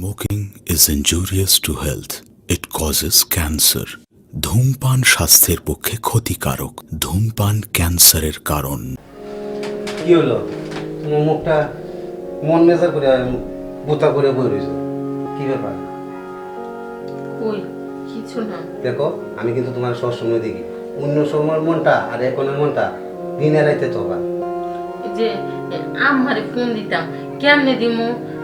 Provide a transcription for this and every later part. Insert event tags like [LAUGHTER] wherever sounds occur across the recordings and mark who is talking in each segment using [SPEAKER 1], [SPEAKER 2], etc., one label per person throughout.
[SPEAKER 1] Smoking is injurious to health. It causes cancer. ধূমপান স্বাস্থ্যের পক্ষে ক্ষতিকারক। ধূমপান ক্যান্সারের কারণ।
[SPEAKER 2] কি হলো? তোমার মুখটা মন মেজার করে বোতা করে বই রয়েছে। কি ব্যাপার?
[SPEAKER 3] কই? কিছু না।
[SPEAKER 2] দেখো আমি কিন্তু তোমার সবসময় দেখি। অন্য সময়ের মনটা আর এখনের মনটা দিনে রাইতে তো বা
[SPEAKER 3] এই যে আমারে ফোন দিতাম কেমনে দিমু?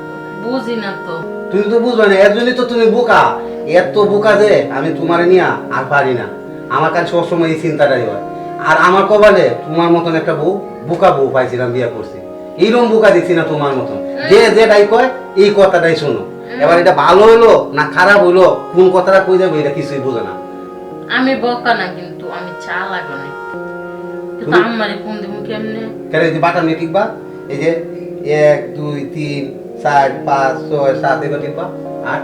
[SPEAKER 3] বুঝি না তো।
[SPEAKER 2] তুমি তো বুঝবে না এর জন্যই তো তুমি বোকা। এত বোকা যে আমি তোমার নিয়া আর পারি না। আমার কাছে সবসময় এই চিন্তাটাই হয়। আর আমার কপালে তোমার মতন একটা বউ বোকা বউ পাইছিলাম বিয়ে করছি। এইরকম বোকা দেখছি না তোমার মতন। যে যেটাই কয় এই কথাটাই শোনো। এবার এটা ভালো হইল না খারাপ হইল কোন কথাটা কই যাবে এটা কিছুই বোঝে না।
[SPEAKER 3] আমি বকা না কিন্তু আমি চা লাগো না কিন্তু আমারে ফোন দিমু কেমনে?
[SPEAKER 2] কেন এই যে বাটাম নিয়ে টিকবা? এই যে এক দুই তিন চার পাঁচ ছয় সাত এবার টিকবা আট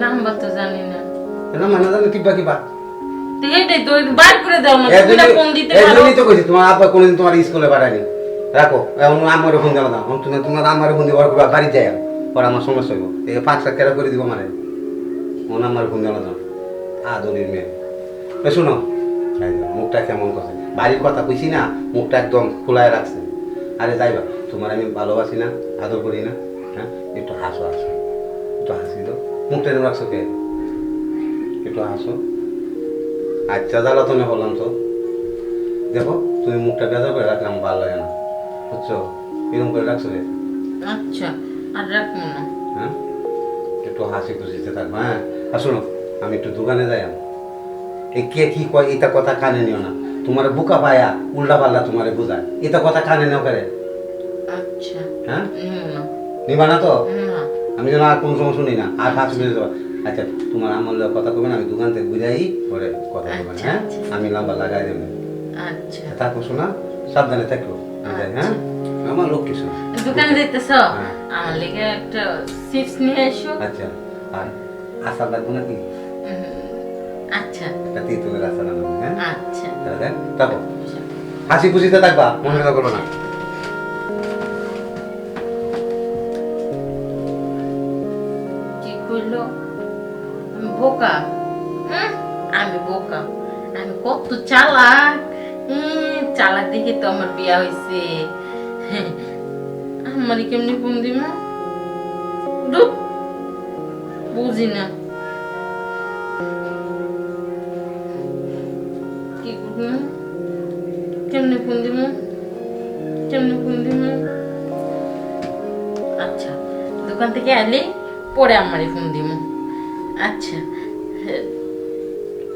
[SPEAKER 3] নাম্বার তো জানি না।
[SPEAKER 2] না মানে জানি টিকবা কিবা।
[SPEAKER 3] তো এইটাই তো বাইর করে দাও না
[SPEAKER 2] এর
[SPEAKER 3] তুমি না
[SPEAKER 2] জন্যই-
[SPEAKER 3] ফোন দিতে
[SPEAKER 2] এর
[SPEAKER 3] পারো
[SPEAKER 2] জন্যই তো কইছি তোমার কোনোদিন তোমার স্কুলে পাঠায়নি রাখো আমার ফোন দেওয়া দাও তুমি তোমার আমার ফোন দিয়ে বাড়ি যায় পর আমার সমস্যা হইব এই পাঁচ লাখ কেরা করে দিব মানে। আমার ফোন দেওয়া দাও আদরির মেয়ে শোনো। মুখটা কেমন বাড়ির কথা কইছি না মুখটা একদম খোলায় রাখছে আরে যাইবা। তোমার আমি ভালোবাসি না আদর করি না। হ্যাঁ একটু হাসো হাসো একটু হাসি তো মুখটা রাখছো কে একটু হাসো আচ্ছা জ্বালাতনে বললাম তো। দেখো তুমি মুখটা বেজার করে রাখলে আমার ভালো লাগে না। বুঝছ? এরকম করে রাখছো রে
[SPEAKER 3] আচ্ছা আর রাখব না।
[SPEAKER 2] হ্যাঁ? একটু হাসি খুশিতে থাকব হ্যাঁ? আর শোনো আমি একটু দোকানে যাই এই কে কি কয় এটা কথা কানে নিও না। তোমার বুকা পায়া উল্টা পাল্লা তোমারে বোঝায়। এটা কথা কানে নেও করে?
[SPEAKER 3] আচ্ছা।
[SPEAKER 2] হ্যাঁ? নিবা না তো? আমি যেন আর কোনো সময় শুনি না। আর হাত বেঁধে দেবো আচ্ছা তোমার আমার কথা কবে না আমি দোকান থেকে বুঝাই পরে কথা বলবেন
[SPEAKER 3] আচ্ছা,
[SPEAKER 2] হ্যাঁ?
[SPEAKER 3] আচ্ছা।
[SPEAKER 2] আমি লাম্বা লাগাই দেবেন
[SPEAKER 3] আচ্ছা।
[SPEAKER 2] তারপর শোনা সাবধানে থাকো। হ্যাঁ? আমার লোক কিছু
[SPEAKER 3] দোকানে যাইতেছ?
[SPEAKER 2] হ্যাঁ।
[SPEAKER 3] আমার লেগে একটা চিপস নিয়ে এসো।
[SPEAKER 2] আচ্ছা। আর আশা লাগবো নাকি?
[SPEAKER 3] আচ্ছা।
[SPEAKER 2] একটা তিতুলের আশা লাগবে হ্যাঁ?
[SPEAKER 3] আচ্ছা।
[SPEAKER 2] তাহলে তারপর। হাসি খুশিতে থাকবা মনে করো না।
[SPEAKER 3] কি আমি বোকা। আমি বোকা। আমি কত চালাক। চালাক দেখে তো আমার বিয়া হয়েছে [LAUGHS] আমার কেমনি ফোন দিব? বুঝি না। কি করব? কেমনি ফোন দিব? কেমনি ফোন দিব? আচ্ছা দোকান থেকে আলি পরে আমারই ফোন দিব আচ্ছা।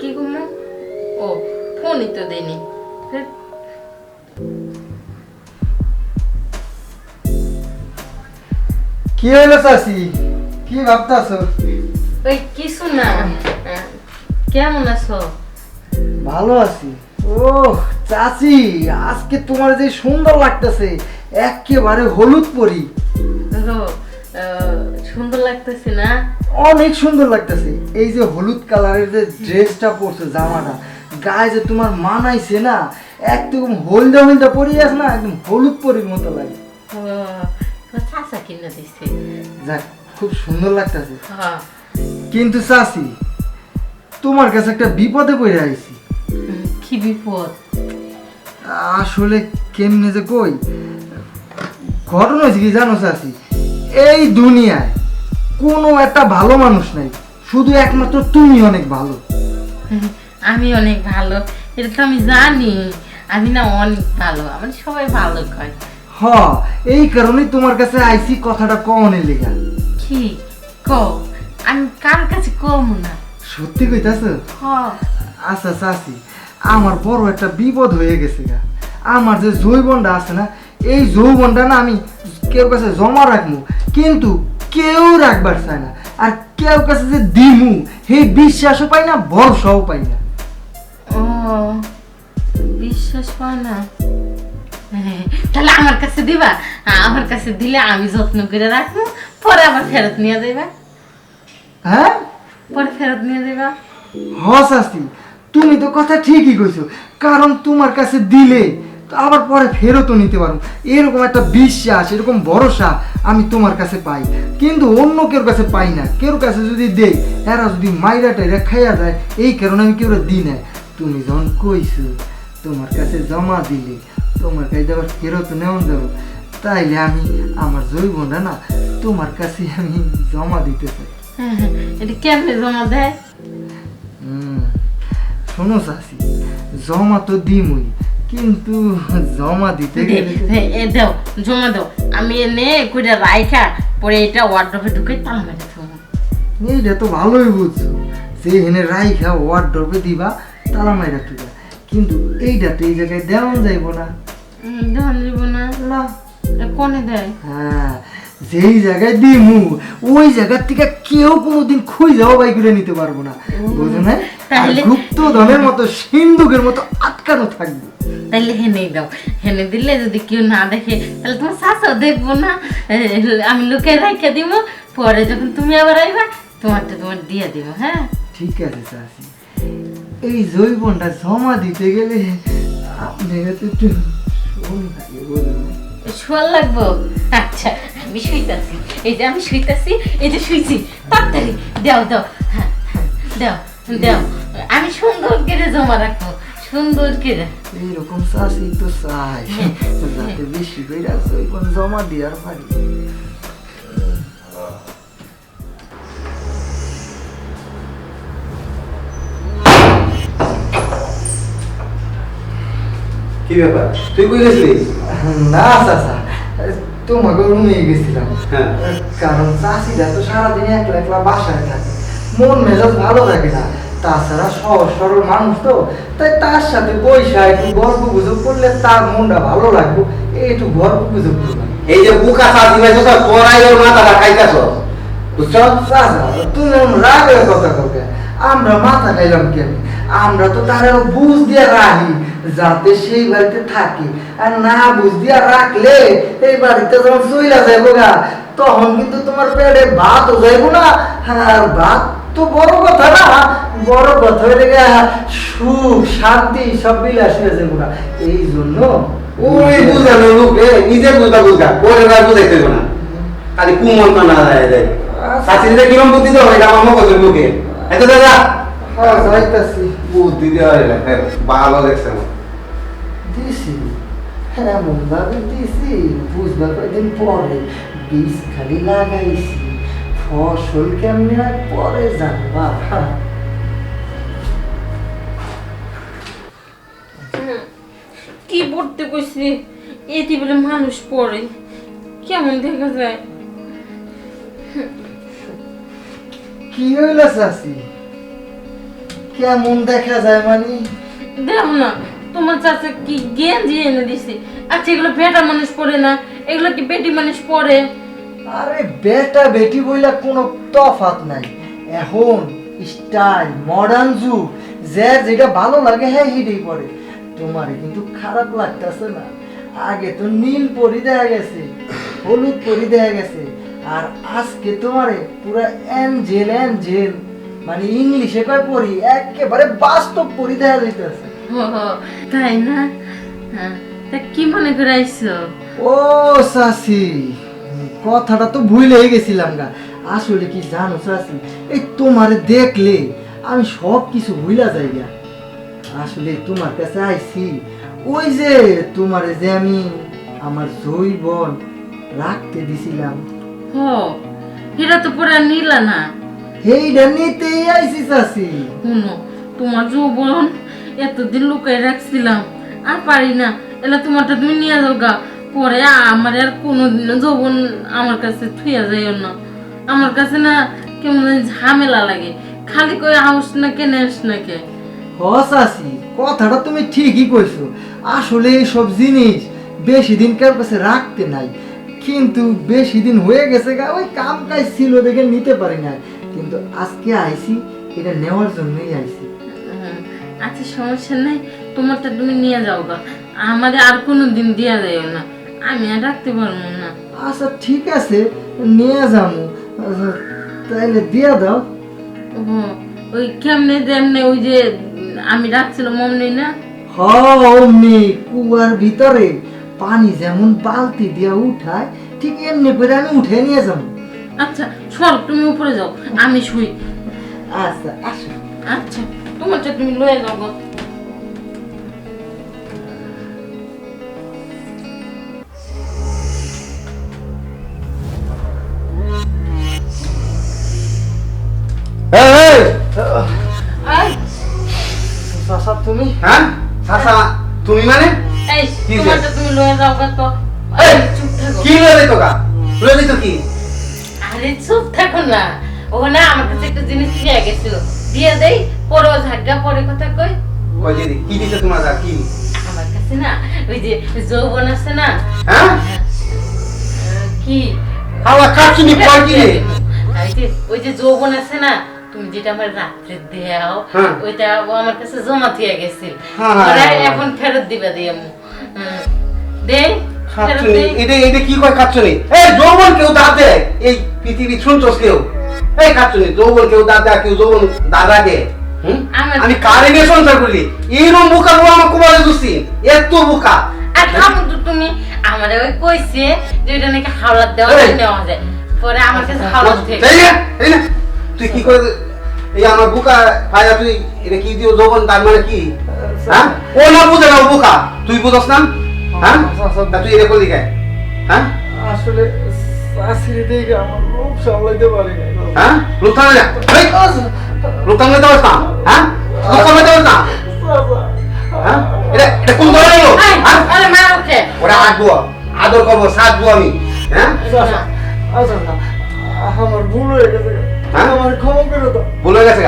[SPEAKER 3] কি করব ও ফোনই তো দেয়নি
[SPEAKER 4] কি হইল চাষি কি ভাবতাছ?
[SPEAKER 3] ওই কিছু না। আহ, কেমন আছো?
[SPEAKER 4] ভালো আছি। ও চাচি আজকে তোমার যে সুন্দর লাগতেছে একেবারে হলুদ পরি।
[SPEAKER 3] আহ, সুন্দর লাগতেছে না?
[SPEAKER 4] অনেক সুন্দর লাগতেছে। এই যে হলুদ কালারের যে ড্রেসটা পরছো জামাটা গায়ে যে তোমার মানাইছে না একদম হলদা হলদা পরি আছে না একদম হলুদ পরির মতো লাগে।
[SPEAKER 3] চাচা কিনে দিছে।
[SPEAKER 4] যাক খুব সুন্দর লাগতেছে।
[SPEAKER 3] হ্যাঁ।
[SPEAKER 4] কিন্তু চাচি তোমার কাছে একটা বিপদে পড়ে আইছি।
[SPEAKER 3] কি বিপদ?
[SPEAKER 4] আসলে কেমনে যে কই? ঘটনা হয়েছে কি জানো চাচি? এই দুনিয়ায় কোনো একটা ভালো মানুষ নাই। শুধু একমাত্র তুমি অনেক ভালো।
[SPEAKER 3] আমি অনেক ভালো এটা তো আমি জানি। আমি না অনেক ভালো আমার সবাই ভালো কয়।
[SPEAKER 4] হ এই কারণে তোমার কাছে আইসি কথাটা কমনে লেগা।
[SPEAKER 3] কি? কও? আমি কার কাছে কম না।
[SPEAKER 4] সত্যি কইতাছ?
[SPEAKER 3] হ।
[SPEAKER 4] আচ্ছা চাচি আমার বড় একটা বিপদ হয়ে গেছে গা। আমার যে যৌবনটা আছে না এই যৌবনটা না আমি কেউ কাছে জমা রাখব কিন্তু কেউ রাখবার চায় না। আর কেউ কাছে যে দিমু সেই বিশ্বাসও পাই না ভরসাও পাই না।
[SPEAKER 3] ও বিশ্বাস না? হ্যাঁ, তাহলে আমার কাছে দিবা? আমার কাছে দিলে আমি যত্ন করে রাখব পরে আবার ফেরত নিয়ে দেবা
[SPEAKER 4] হ্যাঁ?
[SPEAKER 3] পরে ফেরত নিয়ে দেবা
[SPEAKER 4] হ শাস্তি তুমি তো কথা ঠিকই কইছো। কারণ তোমার কাছে দিলে আবার পরে ফেরতও নিতে পারব এরকম একটা বিশ্বাস এরকম ভরসা আমি তোমার কাছে পাই। কিন্তু অন্য কেউ কাছে পাই না। কেউ কাছে যদি দেই এরা যদি মাইরা টাইরা খাইয়া যায় এই কারণে আমি কেউ দিই না। তুমি যখন কইছো তোমার কাছে জমা দিলে তোমার কাছে আবার ফেরত নেওয়া যাব তাইলে আমি আমার জৈবনটা না তোমার কাছে আমি জমা দিতে চাই।
[SPEAKER 3] হ্যাঁ, হ্যাঁ, এটা কেমনে জমা দেয়?
[SPEAKER 4] হুম, শোনো চাষি জমা তো দিমই। কিন্তু জমা দিতে গেলে
[SPEAKER 3] এ দাও জমা দাও। আমি এনে করে রাইখা পরে এটা ওয়ার্ড্রপে ঢুকে তালা মেরে দেবো
[SPEAKER 4] এইটা তো ভালোই বুঝছ। যে এনে রাইখা ওয়ার্ডরোবে দিবা তালা মেরে তুইবা কিন্তু এইটা তো এই জায়গায় দেওয়া যাইব না।
[SPEAKER 3] দেওয়া যাইব না।
[SPEAKER 4] না।
[SPEAKER 3] কোনে দেয়?
[SPEAKER 4] হ্যাঁ। যেই জায়গায় দিমু ওই জায়গার থেকে কেউ কোনোদিন খুঁজ যাও বাই করে নিতে পারব না। বুঝো না?
[SPEAKER 3] তাহলে-
[SPEAKER 4] গুপ্ত ধনের মতো সিন্ধুকের মতো আটকানো থাকবে।
[SPEAKER 3] তাইলে হেনে দাও। হেনে দিলে যদি কেউ না দেখে তাহলে তোমার শাশও দেখব না। আমি লোকে রাইখা দিব পরে যখন তুমি আবার আইবা তোমারটা তোমার দিয়ে দিব হ্যাঁ?
[SPEAKER 4] ঠিক আছে চাষি এই জৈবনটা জমা দিতে গেলে আপনি তো একটু বুঝলেন
[SPEAKER 3] শোয়ার লাগবো? আচ্ছা। আমি শুইতাছি। এই যে আমি শুইতাছি এই যে শুইছি তাড়াতাড়ি দাও দাও। হ্যাঁ, হ্যাঁ, দাও দাও। আমি সুন্দর করে জমা রাখব সুন্দর করে।
[SPEAKER 4] এইরকম চাষি তো চাই। যাতে বেশি করে জৈবন জমা দেওয়ার পারি।
[SPEAKER 2] কি ব্যাপার? তুই কই
[SPEAKER 4] না চাচা। তোমাকে রুমে গেছিলাম।
[SPEAKER 2] হ্যাঁ।
[SPEAKER 4] কারণ চাষিরা তো সারাদিন একলা একলা বাসায় থাকে। মন মেজাজ ভালো থাকে না। তাছাড়া সহজ সরল মানুষ তো। তাই তার সাথে পয়সা একটু গল্প গুজব করলে তার মনটা ভালো লাগবে। একটু গল্প গুজব করলাম।
[SPEAKER 2] এই যে বুকা সাজি ভাই সব তোরাই ওর মাথাটা খাইতাছ? বুঝছ?
[SPEAKER 4] তুমি রাগের কথা কাউকে আমরা মাথা খাইলাম কেন আমরা তো তার বুঝ দিয়ে রাখি যাতে সেই বাড়িতে থাকে। আর না বুঝ দিয়ে রাখলে এই বাড়িতে যখন চইলা যাইবো গা তখন কিন্তু তোমার পেটে ভাতও যাইবো না। আর ভাত তো বড় কথা না বড় কথা হয়ে গেছে সুখ শান্তি সব বিলাস হয়ে যাব না এই জন্য
[SPEAKER 2] ওই বুঝানো লোক রে নিজের বুঝা বুঝা ওরে আর বুঝাইতে না। খালি কুমন না যায় যায় দিতে কিরম বুদ্ধি দেওয়া এটা আমার মগজের লোকে এত দাদা।
[SPEAKER 4] হ্যাঁ
[SPEAKER 2] বুদ্ধি দেওয়া হ্যাঁ, ভালো দেখছে আমার
[SPEAKER 4] দিছি। এমন ভাবে দিছি বুঝবার কয়েকদিন পরে বীজ খালি লাগাইছি। ফসল কেমনে হয় পরে জানবা?
[SPEAKER 3] কি পড়তে কইছি? এটি বলে মানুষ পড়ে কেমন দেখা যায়?
[SPEAKER 4] কি হইল চাষি কেমন দেখা যায় মানে?
[SPEAKER 3] দেখো না তোমার চাচা কি গেঞ্জি এনে দিছে? আচ্ছা এগুলো বেটা মানুষ পড়ে না? এগুলো কি বেটি মানুষ পড়ে?
[SPEAKER 4] আরে, বেটা বেটি বইলা কোনো তফাত নাই। এখন স্টাইল মডার্ন যুগ, যে যেটা ভালো লাগে হ্যাঁ হিডেই পড়ে। তোমারে কিন্তু খারাপ লাগতেছে না। আগে তো নীল পরি দেখা গেছে, হলুদ পরি দেখা গেছে, আর আজকে তোমারে পুরো অ্যাঞ্জেল অ্যাঞ্জেল মানে ইংলিশে কয় পড়ি একেবারে বাস্তব পরি দেখা যাইতেছে।
[SPEAKER 3] তাই না? তা কি মনে করে আইছো
[SPEAKER 4] ও সাসি কথাটা তো ভুলেই গেছিলাম গা। আসলে কি জানো সাসি এই তোমারে দেখলে আমি সব কিছু ভুলা যাই গা। আসলে তোমার কাছে আইছি ওই যে তোমারে যে আমি আমার জৈবন রাখতে দিছিলাম।
[SPEAKER 3] হ এরা তো পুরা নীলা না।
[SPEAKER 4] এইটা নিতেই আইছি সাসি।
[SPEAKER 3] শুনো তোমার যৌবন এতদিন লুকাই রাখছিলাম। আর পারি না। এলা তোমারটা তুমি নিয়ে যাও গা। পরে আমার আর কোনোদিনও যৌবন আমার কাছে থুয়া যাইও না। আমার কাছে না কেমন ঝামেলা লাগে। খালি কই আউস না কে নেস না কে?
[SPEAKER 4] হসাসি কথাটা তুমি ঠিকই কইছো। আসলে এই সব জিনিস বেশি দিন কার কাছে রাখতে নাই। কিন্তু বেশি দিন হয়ে গেছে গা, ওই কাম কাজ ছিল দেখে নিতে পারি না কিন্তু আজকে আইছি, এটা নেওয়ার জন্যই আইছি।
[SPEAKER 3] আচ্ছা সমস্যা নেই। তোমারটা তুমি নিয়ে যাও গা। আমাদের আর কোনো দিন দিয়া যাইও না। আমি আর রাখতে পারব না।
[SPEAKER 4] আচ্ছা ঠিক আছে। নিয়ে যাব আচ্ছা, তাইলে দিয়া দাও।
[SPEAKER 3] ও, ওই কেমনে যেমনে ওই যে আমি রাখছিলাম অমনি না?
[SPEAKER 4] হ অমনি কুয়ার ভিতরে পানি যেমন বালতি দিয়ে উঠায় ঠিক এমনি করে আমি উঠে নিয়ে যাব
[SPEAKER 3] আচ্ছা সর তুমি উপরে যাও। আমি শুই।
[SPEAKER 4] আচ্ছা আসো।
[SPEAKER 3] আচ্ছা। তোমারটা তুমি লয়ে যাও
[SPEAKER 4] তুমি?
[SPEAKER 2] হ্যাঁ চাচা তুমি মানে?
[SPEAKER 3] এই তোমারটা তুমি লয়ে যাও গো তো
[SPEAKER 2] এই,
[SPEAKER 3] চুপ থাকো
[SPEAKER 2] কি লয়ে দিত গা লয়ে দিত কি
[SPEAKER 3] আরে চুপ থাকো না। ও না আমার কাছে একটা জিনিস দিয়ে গেছিল। দিয়ে দেই। পরে ঝাগা পরে কথা কই।
[SPEAKER 2] ওই যে কি দিতে তোমার যা কি?
[SPEAKER 3] আমার কাছে না ওই যে যৌবন আছে না।
[SPEAKER 2] হ্যাঁ?
[SPEAKER 3] কি?
[SPEAKER 2] হাওয়া কাটছুনি কয় কি
[SPEAKER 3] ওই যে যৌবন আছে না তুমি যেটা আমার রাত্রে দেও
[SPEAKER 2] হ্যাঁ।
[SPEAKER 3] ওইটা ও আমার কাছে জমা দিয়ে গেছিল।
[SPEAKER 2] হ্যাঁ, হ্যাঁ।
[SPEAKER 3] এখন ফেরত দিবে দিয়ে মু দে
[SPEAKER 2] এটা এটা কি কয় কাটছুনি এই যৌবন কেউ দাঁত দেয়? এই পৃথিবী শুনছস কেউ। এই কাটছুনি যৌবন কেউ দাঁত দেয় কেউ যৌবন দাঁত রাখে। আমি কারে নিয়ে সংসার করি এইরকম বোকা বউ আমার কুমারে দুসি এত বোকা।
[SPEAKER 3] আর থামো তো তুমি। আমারে ওই কইছে যে ওইটা নাকি হাওলাত দেওয়া
[SPEAKER 2] এই।
[SPEAKER 3] নেওয়া যায়। পরে আমার কাছে হাওলাত থেকে
[SPEAKER 2] এই না, এই না, তুই কি করে এই আমার বুকা ফায়দা তুই এটা কি দিও যৌবন তার মানে কি? হ্যাঁ? ও না বুঝে না বোকা। তুই বুঝস না? হ্যাঁ? তা তুই এটা করলি কে? হ্যাঁ?
[SPEAKER 4] আসলে শাশুড়ি দেখে আমার লোভ সামলাইতে পারি না
[SPEAKER 2] হ্যাঁ? লুকতাম না না হ্যাঁ? না হ্যাঁ? এটা এটা কোন লোক
[SPEAKER 3] আরে মা ওকে
[SPEAKER 2] ওরা আদর করব সাজবো আমি। হ্যাঁ?
[SPEAKER 4] আমার ভুল হয়ে গেছে।
[SPEAKER 2] হ্যাঁ?
[SPEAKER 4] আমার ক্ষমা করে দাও।
[SPEAKER 2] ভুলে গেছে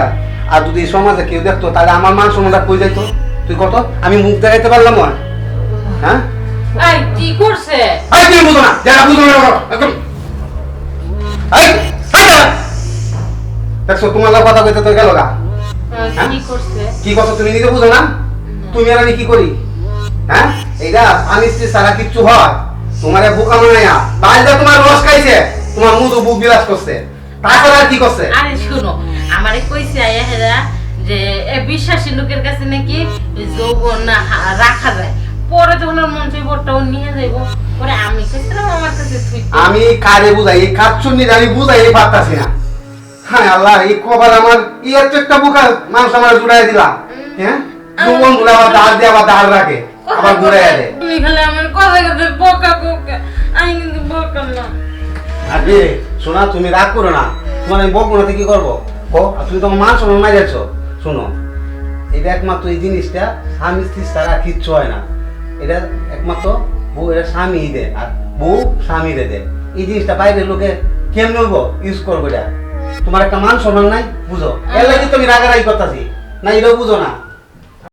[SPEAKER 2] আর যদি সমাজে কেউ দেখতো তাহলে আমার মান সম্মানটা কই যাইতো? তুই কত? আমি মুখ দেখাইতে পারলাম না। হ্যাঁ?
[SPEAKER 3] কি করছে?
[SPEAKER 2] এই তুমি বুঝো না যারা বুঝো না একদম। এই! এই যা। দেখছ তোমার লোক কথা কইতে তো গেল গা
[SPEAKER 3] কি করছে?
[SPEAKER 2] কি কথা তুমি নিজে বুঝো না? তুমি আর আমি কি করি? হ্যাঁ? এইটা আমি স্ত্রী সারা কিচ্ছু হয়। তোমার বোকা মনে না বাড়িতে তোমার রস খাইছে। তোমার মুখ বুক বিলাস করছে। তাছাড়া আর কি করছে?
[SPEAKER 3] আরে শোনো আমারে কইছে আয়া হেরা যে এ বিশ্বাসী লোকের কাছে নাকি যৌবন না রাখা যায়। পরে যখন ওর মন ওটাও নিয়ে যাইব। পরে আমি কইছিলাম আমার কাছে
[SPEAKER 2] আমি কারে বুঝাই? এই কাচ্চুন্নি আমি বুঝাই এই পারতাছি না। হ্যাঁ আল্লাহ এই কবার আমার এই এত একটা বোকা মানুষ আমার জুড়াই দিলা। হ্যাঁ? যৌবনগুলো আবার দাঁড় দিয়ে আবার দাঁড় রাখে আবার ঘুরে আরে
[SPEAKER 3] তুমি খালি আমার কথা কথা বোকা বোকা। আমি কিন্তু বোকা না।
[SPEAKER 2] আরে শোনা তুমি রাগ করো না। তোমার আমি বকবো না কি করব? আর তুমি তোমার মান শোনো মাই যাচ্ছ শোনো এটা একমাত্র এই জিনিসটা স্বামী স্ত্রী ছাড়া কিচ্ছু হয় না। এটা একমাত্র বউ এটা স্বামী দে আর বউ স্বামী দে দেয়। এই জিনিসটা বাইরের লোকে কেমন ইউজ করব এটা। তোমার একটা মান সম্মান নাই, বুঝো? এর লাগে তুমি রাগারাগি করতেছি। না এটাও বুঝো না।